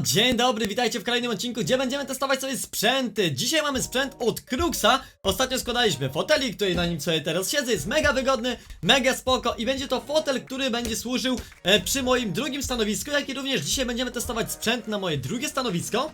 Dzień dobry, witajcie w kolejnym odcinku, gdzie będziemy testować sobie sprzęty. Dzisiaj mamy sprzęt od Kruxa. Ostatnio składaliśmy fotelik, który na nim sobie teraz siedzę, jest mega wygodny, mega spoko i będzie to fotel, który będzie służył e, przy moim drugim stanowisku, jak i również dzisiaj będziemy testować sprzęt na moje drugie stanowisko,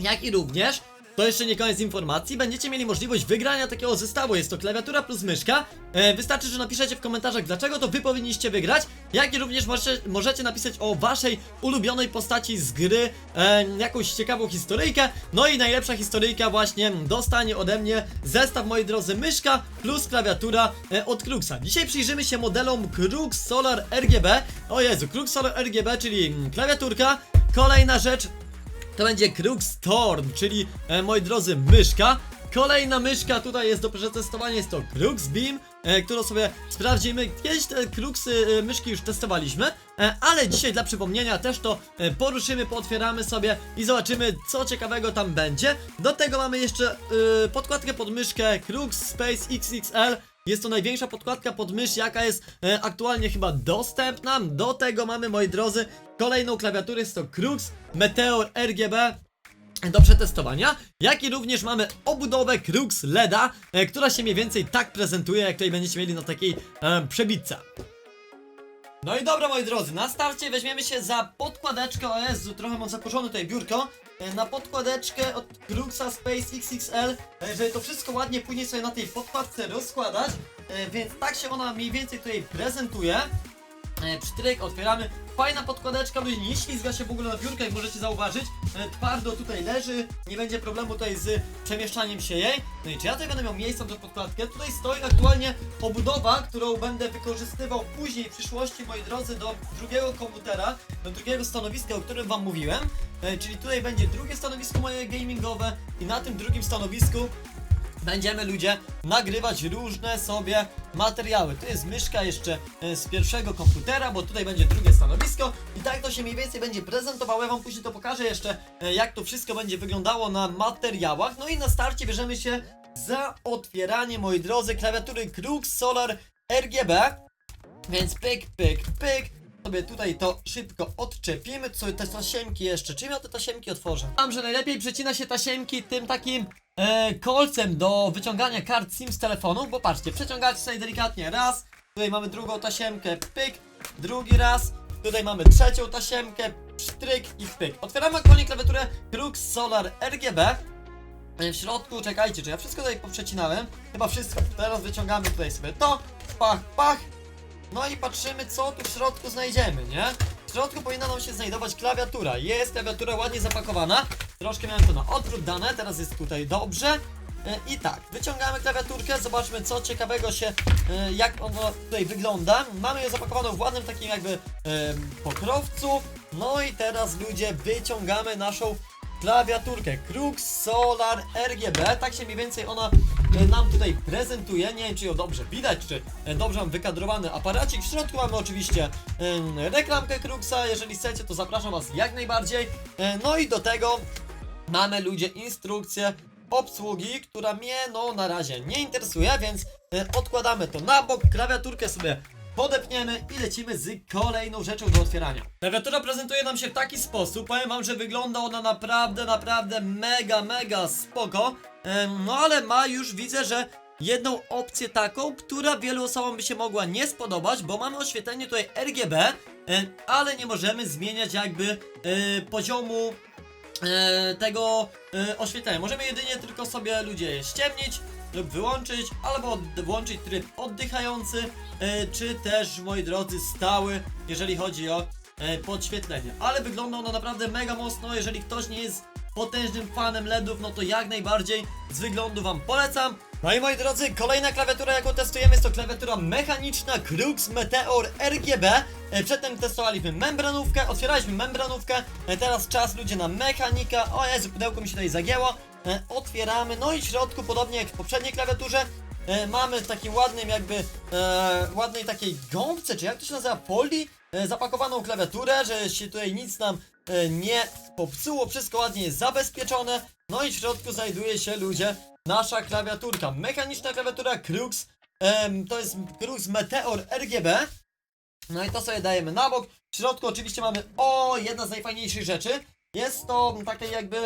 jak i również to jeszcze nie koniec informacji, będziecie mieli możliwość wygrania takiego zestawu, jest to klawiatura plus myszka. E, Wystarczy, że napiszecie w komentarzach dlaczego to wy powinniście wygrać Jak i również możecie, możecie napisać o waszej ulubionej postaci z gry e, Jakąś ciekawą historyjkę. No i najlepsza historyjka właśnie dostanie ode mnie zestaw moi drodzy myszka plus klawiatura e, od Kruxa. Dzisiaj przyjrzymy się modelom Krux Solar RGB O Jezu, Krux Solar RGB, czyli klawiaturka. Kolejna rzecz, to będzie Krux Storm, czyli e, moi drodzy myszka. Kolejna myszka tutaj jest do przetestowania, jest to Krux Beam, e, którą sobie sprawdzimy. Kiedyś te Kruxy e, myszki już testowaliśmy, e, ale dzisiaj dla przypomnienia też to e, poruszymy, pootwieramy sobie i zobaczymy co ciekawego tam będzie. Do tego mamy jeszcze e, podkładkę pod myszkę Krux Space XXL. Jest to największa podkładka pod mysz, jaka jest e, aktualnie chyba dostępna. Do tego mamy, moi drodzy, kolejną klawiaturę, jest to Krux Meteor RGB do przetestowania, jak i również mamy obudowę Krux LEDa, e, która się mniej więcej tak prezentuje, jak tutaj będziecie mieli na takiej e, przebitce. No i dobra moi drodzy, na starcie weźmiemy się za podkładeczkę, o Jezu, trochę mam zakurzone tutaj biurko e, Na podkładeczkę od Kruxa Space XXL e, Żeby to wszystko ładnie później sobie na tej podkładce rozkładać e, Więc tak się ona mniej więcej tutaj prezentuje Psztryk, otwieramy. Fajna podkładeczka, nie ślizga się w ogóle na biurkę, jak możecie zauważyć. E, Twardo tutaj leży, nie będzie problemu tutaj z przemieszczaniem się jej. No i czy ja tutaj będę miał miejsce na tą podkładkę? Tutaj stoi aktualnie obudowa, którą będę wykorzystywał później w przyszłości, moi drodzy, do drugiego komputera, do drugiego stanowiska, o którym wam mówiłem. E, Czyli tutaj będzie drugie stanowisko moje gamingowe i na tym drugim stanowisku będziemy ludzie nagrywać różne sobie materiały. Tu jest myszka jeszcze e, z pierwszego komputera, bo tutaj będzie drugie stanowisko i tak to się mniej więcej będzie prezentowało. Ja wam później to pokażę jeszcze, e, jak to wszystko będzie wyglądało na materiałach. No i na starcie bierzemy się za otwieranie, moi drodzy, klawiatury Krux Solar RGB. Więc pyk, pyk, pyk. Sobie tutaj to szybko odczepimy. Co te tasiemki jeszcze? Czym ja te tasiemki otworzę? Mam, że najlepiej przecina się tasiemki tym takim e, kolcem do wyciągania kart SIM z telefonu, bo patrzcie, przeciągacie sobie delikatnie raz, tutaj mamy drugą tasiemkę, pyk, drugi raz, tutaj mamy trzecią tasiemkę, pstryk i pyk. Otwieramy aktualnie klawiaturę Krux Solar RGB. E, W środku, czekajcie, czy ja wszystko tutaj poprzecinałem? Chyba wszystko. Teraz wyciągamy tutaj sobie to, pach, pach. No i patrzymy, co tu w środku znajdziemy, nie? W środku powinna nam się znajdować klawiatura. Jest klawiatura ładnie zapakowana. Troszkę miałem to na odwrót dane, teraz jest tutaj dobrze. E, I tak, wyciągamy klawiaturkę, zobaczmy co ciekawego się, e, jak ono tutaj wygląda. Mamy ją zapakowaną w ładnym takim jakby pokrowcu. No i teraz ludzie wyciągamy naszą klawiaturkę Krux Solar RGB, tak się mniej więcej ona nam tutaj prezentuje, nie wiem czy ją dobrze widać, czy e, dobrze mam wykadrowany aparacik, w środku mamy oczywiście reklamkę Kruxa, jeżeli chcecie to zapraszam was jak najbardziej, E, no i do tego mamy ludzie instrukcję obsługi, która mnie no na razie nie interesuje, więc e, odkładamy to na bok, klawiaturkę sobie podepniemy i lecimy z kolejną rzeczą do otwierania. Klawiatura prezentuje nam się w taki sposób, powiem wam, że wygląda ona naprawdę, naprawdę mega, mega spoko, no ale ma już, widzę, że jedną opcję taką, która wielu osobom by się mogła nie spodobać, bo mamy oświetlenie tutaj RGB, ale nie możemy zmieniać jakby e, poziomu e, tego e, oświetlenia. Możemy jedynie tylko sobie ludzie ściemnić lub wyłączyć, albo włączyć tryb oddychający, e, czy też, moi drodzy, stały, jeżeli chodzi o e, podświetlenie. Ale wygląda ono naprawdę mega mocno, jeżeli ktoś nie jest potężnym fanem LEDów, no to jak najbardziej z wyglądu wam polecam. No i moi drodzy, kolejna klawiatura jaką testujemy jest to klawiatura mechaniczna Krux Meteor RGB E, Przedtem testowaliśmy membranówkę, otwieraliśmy membranówkę. E, Teraz czas ludzie na mechanika. O Jezu, pudełko mi się tutaj zagięło. E, Otwieramy, no i w środku podobnie jak w poprzedniej klawiaturze Mamy w takim ładnym jakby, ładnej takiej gąbce, czy jak to się nazywa, folii e, Zapakowaną klawiaturę, że się tutaj nic nam nie popsuło, wszystko ładnie jest zabezpieczone. No i w środku znajduje się ludzie nasza klawiaturka. Mechaniczna klawiatura Krux To jest Krux Meteor RGB no i to sobie dajemy na bok. W środku oczywiście mamy, o, jedna z najfajniejszych rzeczy. Jest to taki jakby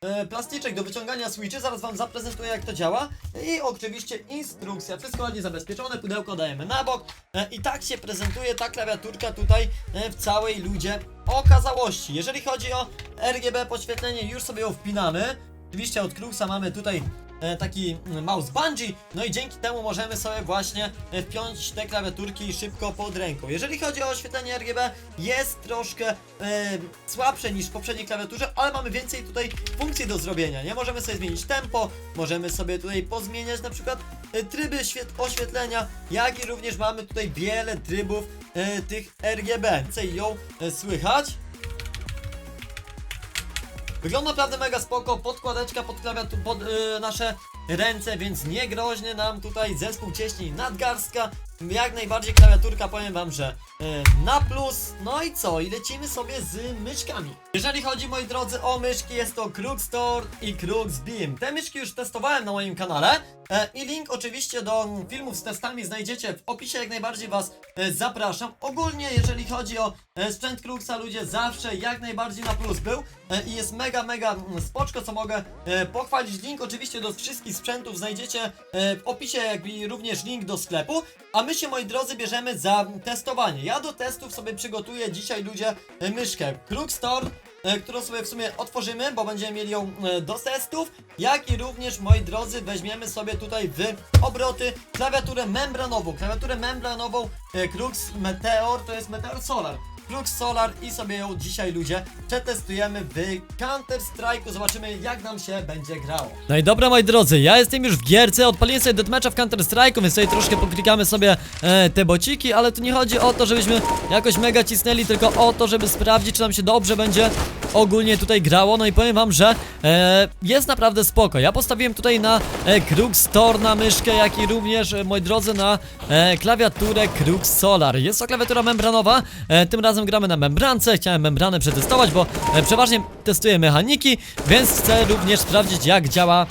e, plastyczek do wyciągania switchy, zaraz wam zaprezentuję jak to działa. I oczywiście instrukcja, wszystko ładnie zabezpieczone, pudełko dajemy na bok. E, i tak się prezentuje ta klawiaturka tutaj e, w całej ludzie okazałości. Jeżeli chodzi o RGB podświetlenie, już sobie ją wpinamy, oczywiście od Cruxa mamy tutaj taki mm, mouse bungee, no i dzięki temu możemy sobie właśnie e, wpiąć te klawiaturki szybko pod ręką. Jeżeli chodzi o oświetlenie RGB, jest troszkę e, słabsze niż w poprzedniej klawiaturze, ale mamy więcej tutaj funkcji do zrobienia, nie? Możemy sobie zmienić tempo, możemy sobie tutaj pozmieniać na przykład e, tryby świet- oświetlenia, jak i również mamy tutaj wiele trybów e, tych RGB. Co ją e, słychać? Wygląda naprawdę mega spoko, podkładeczka pod klawiatur, pod y, nasze ręce, więc nie groźny nam tutaj zespół cieśni nadgarstka. Jak najbardziej klawiaturka, powiem wam, że y, na plus. No i co? I lecimy sobie z myszkami. Jeżeli chodzi, moi drodzy, o myszki, jest to Krux Store i Krux Beam. Te myszki już testowałem na moim kanale e, i link oczywiście do filmów z testami znajdziecie w opisie, jak najbardziej was e, zapraszam. Ogólnie, jeżeli chodzi o sprzęt Kruxa, ludzie zawsze jak najbardziej na plus był i jest mega, mega mm, spoczko, co mogę e, pochwalić. Link oczywiście do wszystkich sprzętów znajdziecie w opisie, jak i również link do sklepu. A my się, moi drodzy, bierzemy za testowanie. Ja do testów sobie przygotuję dzisiaj, ludzie, e, myszkę Krux Store którą sobie w sumie otworzymy, bo będziemy mieli ją e, do testów, jak i również, moi drodzy, weźmiemy sobie tutaj w obroty klawiaturę membranową. Klawiaturę membranową e, Krux Meteor, to jest Meteor Solar. Krux Solar i sobie ją dzisiaj, ludzie, przetestujemy w Counter Strike'u, zobaczymy jak nam się będzie grało. No i dobra, moi drodzy, ja jestem już w gierce, odpaliłem sobie deathmatcha w Counter Strike'u, więc sobie troszkę poklikamy sobie e, te bociki, ale tu nie chodzi o to, żebyśmy jakoś mega cisnęli, tylko o to, żeby sprawdzić, czy nam się dobrze będzie ogólnie tutaj grało, no i powiem wam, że e, jest naprawdę spoko. Ja postawiłem tutaj na e, Krux Store na myszkę, jak i również, e, moi drodzy, na e, klawiaturę Krux Solar. Jest to klawiatura membranowa, e, tym razem gramy na membrance, chciałem membranę przetestować, bo e, przeważnie testuję mechaniki, więc chcę również sprawdzić, jak działa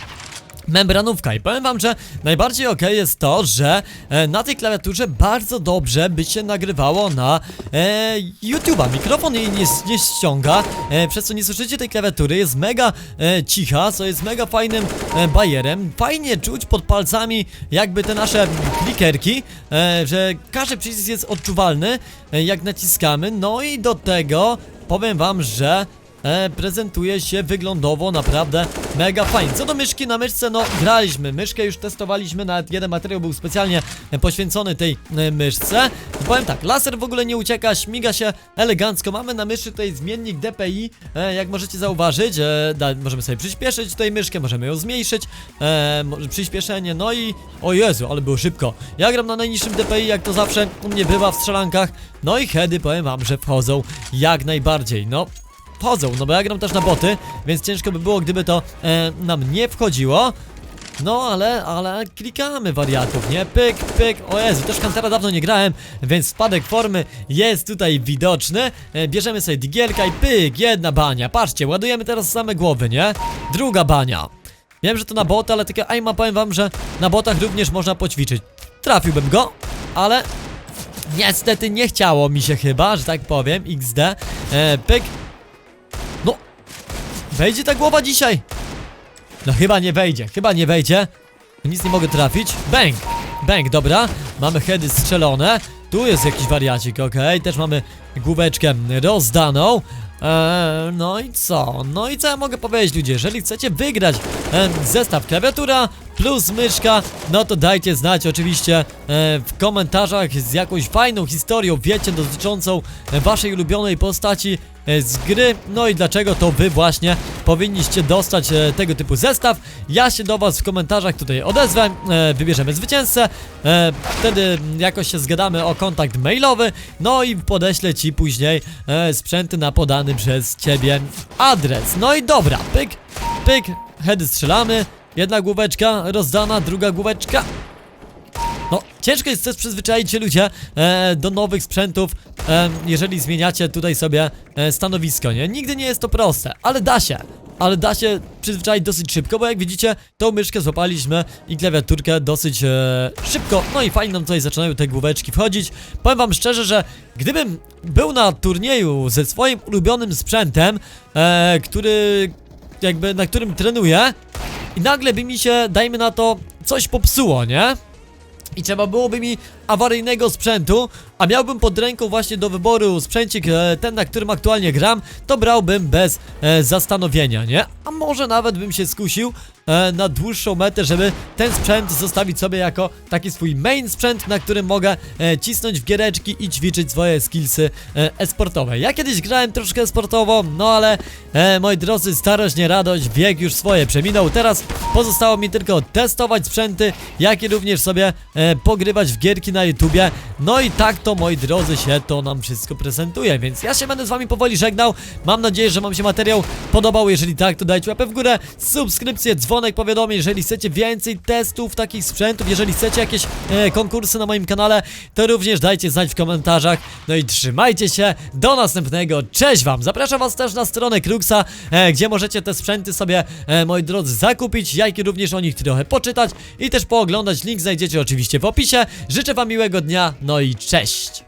membranówka i powiem wam, że najbardziej ok jest to, że e, na tej klawiaturze bardzo dobrze by się nagrywało na e, YouTube'a. Mikrofon jej nie, nie ściąga, e, przez co nie słyszycie tej klawiatury, jest mega e, cicha, co jest mega fajnym e, bajerem. Fajnie czuć pod palcami jakby te nasze klikerki, e, że każdy przycisk jest odczuwalny, e, jak naciskamy, no i do tego powiem wam, że e, prezentuje się wyglądowo naprawdę mega fajnie. Co do myszki, na myszce no graliśmy, myszkę już testowaliśmy, nawet jeden materiał był specjalnie poświęcony tej e, myszce. I powiem tak, laser w ogóle nie ucieka, śmiga się elegancko, mamy na myszy tutaj zmiennik DPI, e, jak możecie zauważyć, e, da, możemy sobie przyspieszyć tutaj myszkę, możemy ją zmniejszyć, e, przyspieszenie, no i o Jezu, ale było szybko. Ja gram na najniższym DPI, jak to zawsze u mnie bywa w strzelankach, no i heady powiem wam, że wchodzą jak najbardziej, no wchodzą, no bo ja gram też na boty, więc ciężko by było, gdyby to e, nam nie wchodziło. No ale, ale klikamy wariatów, nie? Pyk, pyk, o Jezu, też Kantara dawno nie grałem, więc spadek formy jest tutaj widoczny. E, bierzemy sobie digielka i pyk, jedna bania. Patrzcie, ładujemy teraz same głowy, nie? Druga bania. Wiem, że to na bota, ale takie aima powiem wam, że na botach również można poćwiczyć. Trafiłbym go, ale niestety nie chciało mi się chyba, że tak powiem, XD. E, pyk, wejdzie ta głowa dzisiaj? No chyba nie wejdzie, chyba nie wejdzie. Nic nie mogę trafić. Bang! Bang, dobra. Mamy heady strzelone. Tu jest jakiś wariacik, okej. Też mamy główeczkę rozdaną. Eee, no i co? No i co ja mogę powiedzieć ludzie? Jeżeli chcecie wygrać zestaw klawiatura plus myszka, no to dajcie znać oczywiście e, w komentarzach z jakąś fajną historią, wiecie, dotyczącą waszej ulubionej postaci z gry, no i dlaczego to wy właśnie powinniście dostać e, tego typu zestaw. Ja się do was w komentarzach tutaj odezwę, e, wybierzemy zwycięzcę, e, wtedy jakoś się zgadamy o kontakt mailowy, no i podeślę ci później e, sprzęty na podany przez ciebie adres. No i dobra, pyk, pyk, heady strzelamy, jedna główeczka rozdana, druga główeczka no, ciężko jest też przyzwyczaić się ludzie e, do nowych sprzętów, e, jeżeli zmieniacie tutaj sobie e, stanowisko, nie? Nigdy nie jest to proste, ale da się. ale da się przyzwyczaić dosyć szybko, bo jak widzicie, tą myszkę złapaliśmy i klawiaturkę dosyć e, szybko, no i fajnie nam tutaj zaczynają te główeczki wchodzić. Powiem wam szczerze, że gdybym był na turnieju ze swoim ulubionym sprzętem, e, który jakby, na którym trenuję i nagle by mi się, dajmy na to, coś popsuło, nie? I trzeba byłoby mi awaryjnego sprzętu, a miałbym pod ręką właśnie do wyboru sprzęcik e, ten, na którym aktualnie gram, to brałbym bez e, zastanowienia, nie? A może nawet bym się skusił na dłuższą metę, żeby ten sprzęt zostawić sobie jako taki swój main sprzęt, na którym mogę e, cisnąć w giereczki i ćwiczyć swoje skillsy e, e-sportowe. Ja kiedyś grałem troszkę sportowo, no ale e, moi drodzy, starość nie radość, wiek już swoje przeminął. Teraz pozostało mi tylko testować sprzęty, jak i również sobie e, pogrywać w gierki na YouTubie. No i tak to, moi drodzy, się to nam wszystko prezentuje, więc ja się będę z wami powoli żegnał. Mam nadzieję, że wam się materiał podobał. Jeżeli tak, to dajcie łapę w górę, subskrypcję, dzwonek, powiadomień, jeżeli chcecie więcej testów takich sprzętów, jeżeli chcecie jakieś e, konkursy na moim kanale, to również dajcie znać w komentarzach. No i trzymajcie się, do następnego, cześć wam! Zapraszam was też na stronę Kruxa, e, gdzie możecie te sprzęty sobie, e, moi drodzy, zakupić, jak i również o nich trochę poczytać i też pooglądać. Link znajdziecie oczywiście w opisie. Życzę wam miłego dnia, no i cześć!